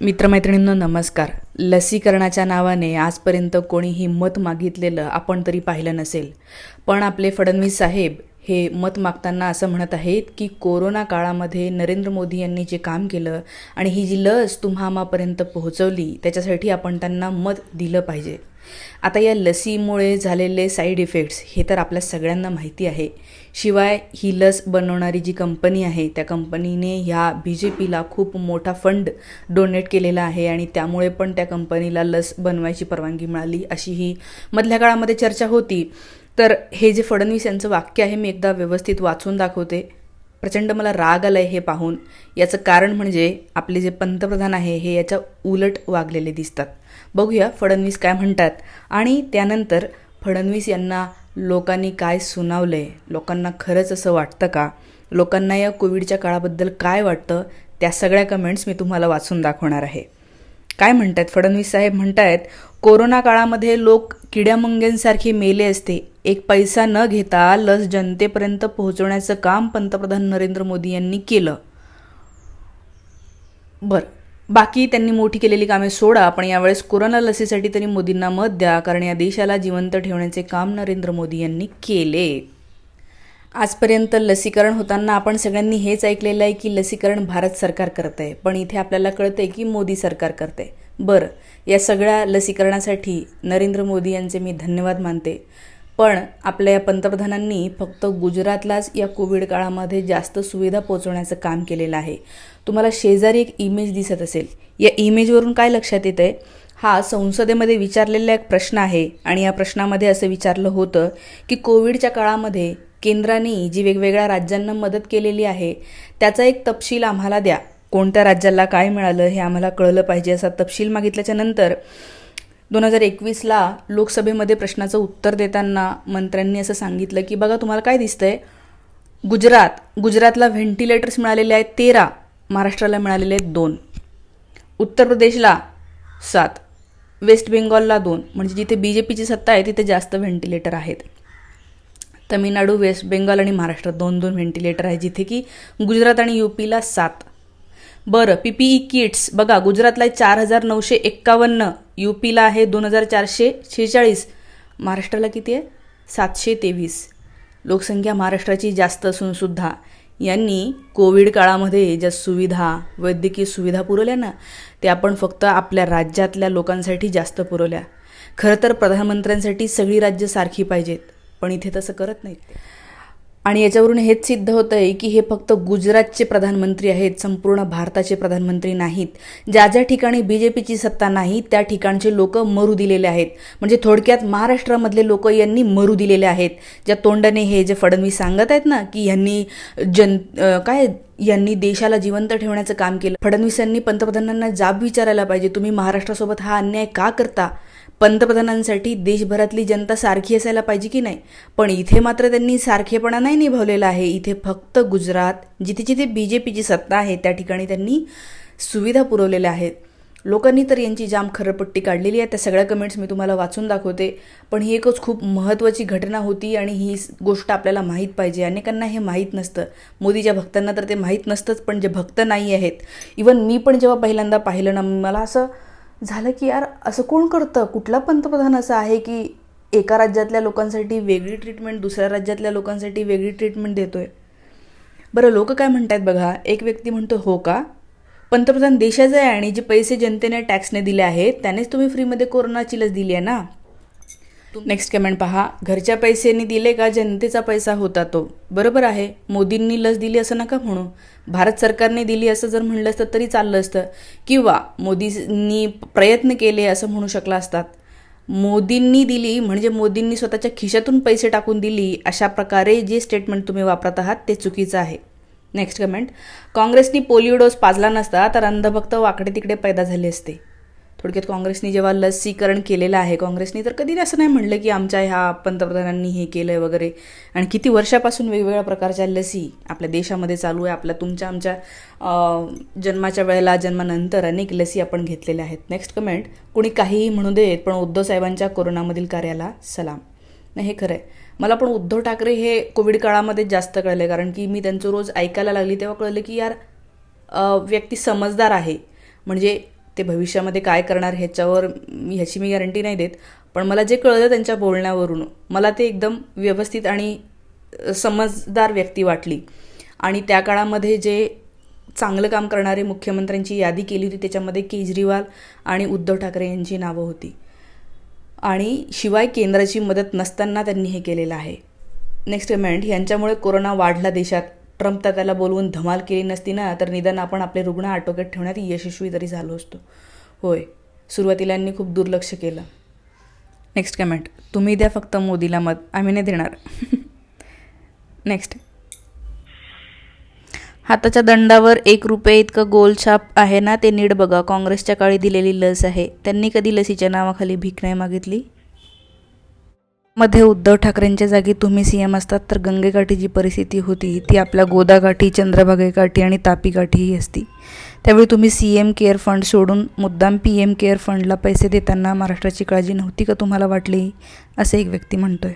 मित्रमैत्रिणींनो नमस्कार. लसीकरणाच्या नावाने आजपर्यंत कोणी हिंमत मागितलेलं आपण तरी पाहिलं नसेल. पण आपले फडणवीस साहेब हे मत मागताना असं म्हणत आहेत की कोरोना काळामध्ये नरेंद्र मोदी यांनी जे काम केलं आणि ही जी लस तुम्हामापर्यंत पोहोचवली त्याच्यासाठी आपण त्यांना मत दिलं पाहिजे. आता या लसीमुळे झालेले साईड इफेक्ट्स हे तर आपल्या सगळ्यांना माहिती आहे. शिवाय ही लस बनवणारी जी कंपनी आहे त्या कंपनीने ह्या बी जे पीला खूप मोठा फंड डोनेट केलेला आहे आणि त्यामुळे पण त्या कंपनीला लस बनवायची परवानगी मिळाली अशी ही मधल्या काळामध्ये चर्चा होती. तर हे जे फडणवीस यांचं वाक्य आहे मी एकदा व्यवस्थित वाचून दाखवते. प्रचंड मला राग आलाय हे पाहून. याचं कारण म्हणजे आपले जे पंतप्रधान आहे हे याच्या उलट वागलेले दिसतात. बघूया फडणवीस काय म्हणतात. आणि त्यानंतर फडणवीस यांना लोकांनी काय सुनावलं आहे लोकांना खरंच असं वाटतं का? लोकांना या कोविडच्या काळाबद्दल काय वाटतं? त्या सगळ्या कमेंट्स मी तुम्हाला वाचून दाखवणार आहे. काय म्हणतात? फडणवीस साहेब म्हणतायत कोरोना काळामध्ये लोक किड्यामुंग्यांसारखे मेले असते. एक पैसा न घेता लस जनतेपर्यंत पोहोचवण्याचं काम पंतप्रधान नरेंद्र मोदी यांनी केलं. बरं. बाकी त्यांनी मोठी केलेली कामे सोडा पण यावेळेस कोरोना लसीसाठी तरी मोदींना मत द्या कारण या देशाला जिवंत ठेवण्याचे काम नरेंद्र मोदी यांनी केले. आजपर्यंत लसीकरण होताना आपण सगळ्यांनी हेच ऐकलेलं आहे की लसीकरण भारत सरकार करत आहे पण इथे आपल्याला कळतं आहे की मोदी सरकार करते बरं. या सगळ्या लसीकरणासाठी नरेंद्र मोदी यांचे मी धन्यवाद मानते. पण आपल्या या पंतप्रधानांनी फक्त गुजरातलाच या कोविड काळामध्ये जास्त सुविधा पोहोचवण्याचं काम केलेलं आहे. तुम्हाला शेजारी एक इमेज दिसत असेल. या इमेजवरून काय लक्षात येतं आहे हा संसदेमध्ये विचारलेला एक प्रश्न आहे आणि या प्रश्नामध्ये असं विचारलं होतं की कोविडच्या काळामध्ये केंद्राने जी वेगवेगळ्या राज्यांना मदत केलेली आहे त्याचा एक तपशील आम्हाला द्या. कोणत्या राज्याला काय मिळालं हे आम्हाला कळलं पाहिजे असा तपशील मागितल्याच्या नंतर दोन हजार एकवीसला लोकसभेमध्ये प्रश्नाचं उत्तर देताना मंत्र्यांनी असं सांगितलं की बघा तुम्हाला काय दिसतंय? गुजरात गुजरातला व्हेंटिलेटर्स मिळालेले आहेत तेरा महाराष्ट्राला मिळालेले आहेत दोन. उत्तर प्रदेशला सात वेस्ट बेंगॉलला दोन म्हणजे जिथे बी जे पीची सत्ता आहे तिथे जास्त व्हेंटिलेटर आहेत. तमिळनाडू वेस्ट बेंगॉल आणि महाराष्ट्र दोन दोन व्हेंटिलेटर आहे जिथे की गुजरात आणि यू पीला सात. बरं पी पी ई किट्स बघा गुजरातला चार हजार नऊशे एक्कावन्न यू पीला आहे दोन हजार चारशे शेहेचाळीस. महाराष्ट्राला किती आहे? सातशे तेवीस. लोकसंख्या महाराष्ट्राची जास्त असूनसुद्धा यांनी कोविड काळामध्ये ज्या सुविधा वैद्यकीय सुविधा पुरवल्या ना त्या आपण फक्त आपल्या राज्यातल्या लोकांसाठी जास्त पुरवल्या. खरं तर प्रधानमंत्र्यांसाठी सगळी राज्य सारखी पाहिजेत पण इथे तसं करत नाहीत आणि याच्यावरून हेच सिद्ध होतं आहे की हे फक्त गुजरातचे प्रधानमंत्री आहेत संपूर्ण भारताचे प्रधानमंत्री नाहीत. ज्या ज्या ठिकाणी बी जे पीची सत्ता नाही त्या ठिकाणचे लोक मरू दिलेले आहेत. म्हणजे थोडक्यात महाराष्ट्रामधले लोक यांनी मरू दिलेले आहेत. ज्या तोंडाने हे जे फडणवीस सांगत आहेत ना की यांनी जन काय यांनी देशाला जिवंत ठेवण्याचं काम केलं. फडणवीस यांनी पंतप्रधानांना जाब विचारायला पाहिजे. तुम्ही महाराष्ट्रासोबत हा अन्याय का करता? पंतप्रधानांसाठी देशभरातली जनता सारखी असायला पाहिजे की नाही? पण इथे मात्र त्यांनी सारखेपणा नाही निभावलेला आहे. इथे फक्त गुजरात जिथे जिथे बी जे पीची सत्ता आहे त्या ठिकाणी त्यांनी सुविधा पुरवलेल्या आहेत. लोकांनी तर यांची जाम खरपट्टी काढलेली आहे. त्या सगळ्या कमेंट्स मी तुम्हाला वाचून दाखवते. पण ही एकच खूप महत्त्वाची घटना होती आणि ही गोष्ट आपल्याला माहीत पाहिजे. अनेकांना हे माहीत नसतं. मोदीच्या भक्तांना तर ते माहीत नसतंच पण जे भक्त नाही आहेत. इवन मी पण जेव्हा पहिल्यांदा पाहिलं ना मला असं झालं की यार असं कोण करतं? कुठला पंतप्रधान असं आहे की एका राज्यातल्या लोकांसाठी वेगळी ट्रीटमेंट दुसऱ्या राज्यातल्या लोकांसाठी वेगळी ट्रीटमेंट देतोय? बरं लोक काय म्हणतात बघा एक व्यक्ती म्हणतो हो का? पंतप्रधान देशाचा आहे आणि जे पैसे जनतेने टॅक्सने दिले आहेत त्यानेच तुम्ही फ्रीमध्ये कोरोनाची लस दिली आहे ना? नेक्स्ट कमेंट पहा. घरच्या पैशांनी दिले का जनतेचा पैसा होता तो? बरोबर आहे. मोदींनी लस दिली असं नका म्हणू. भारत सरकारने दिली असं जर म्हणलं असतं तरी चाललं असतं. किंवा मोदींनी प्रयत्न केले असं म्हणू शकला असतात. मोदींनी दिली म्हणजे मोदींनी स्वतःच्या खिशातून पैसे टाकून दिली अशा प्रकारे जे स्टेटमेंट तुम्ही वापरत आहात ते चुकीचं आहे. नेक्स्ट कमेंट काँग्रेसनी पोलिओ डोस पाजला नसता तर अंधभक्त वाकडे तिकडे पैदा झाले असते. थोडक्यात काँग्रेसनी जेव्हा लसीकरण केलेलं आहे काँग्रेसनी तर कधी असं नाही म्हणलं की आमच्या ह्या पंतप्रधानांनी हे केलं आहे वगैरे. आणि किती वर्षापासून वेगवेगळ्या प्रकारच्या लसी आपल्या देशामध्ये चालू आहे आपल्या तुमच्या आमच्या जन्माच्या वेळेला जन्मानंतर अनेक लसी आपण घेतलेल्या आहेत. नेक्स्ट कमेंट कोणी काहीही म्हणू देत पण उद्धव साहेबांच्या कोरोनामधील कार्याला सलाम. नाही हे खरं आहे मला पण उद्धव ठाकरे हे कोविड काळामध्ये जास्त कळले कारण की मी त्यांचं रोज ऐकायला लागली तेव्हा कळलं की यार व्यक्ती समजदार आहे. म्हणजे ते भविष्यामध्ये काय करणार ह्याच्यावर ह्याची मी गॅरंटी नाही देत. पण मला जे कळलं त्यांच्या बोलण्यावरून मला ते एकदम व्यवस्थित आणि समजदार व्यक्ती वाटली. आणि त्या काळामध्ये जे चांगलं काम करणारे मुख्यमंत्र्यांची यादी केली होती त्याच्यामध्ये केजरीवाल आणि उद्धव ठाकरे यांची नावं होती. आणि शिवाय केंद्राची मदत नसताना त्यांनी हे केलेलं आहे. नेक्स्ट कमेंट यांच्यामुळे कोरोना वाढला देशात. ट्रम्प तर त्याला बोलवून धमाल केली नसती ना तर निदान आपण आपले रुग्ण आटोक्यात ठेवण्यात यशस्वी तरी झालो असतो. होय. सुरुवातीला यांनी खूप दुर्लक्ष केलं. नेक्स्ट कमेंट तुम्ही द्या फक्त मोदीला मत. आम्ही नाही देणार. नेक्स्ट हाताच्या दंडावर एक रुपये इतकं गोल छाप आहे ना ते नीट बघा. काँग्रेसच्या काळी दिलेली लस आहे. त्यांनी कधी लसीच्या नावाखाली भीक नाही मागितली? मध्ये उद्धव ठाकरेंच्या जागी तुम्ही सी एम असतात तर गंगेकाठी जी परिस्थिती होती ती आपल्या गोदाकाठी चंद्रभागेकाठी आणि तापीकाठीही असती. त्यावेळी तुम्ही सी एम केअर फंड सोडून मुद्दाम पी एम केअर फंडला पैसे देताना महाराष्ट्राची काळजी नव्हती का तुम्हाला वाटली? असे एक व्यक्ती म्हणतोय.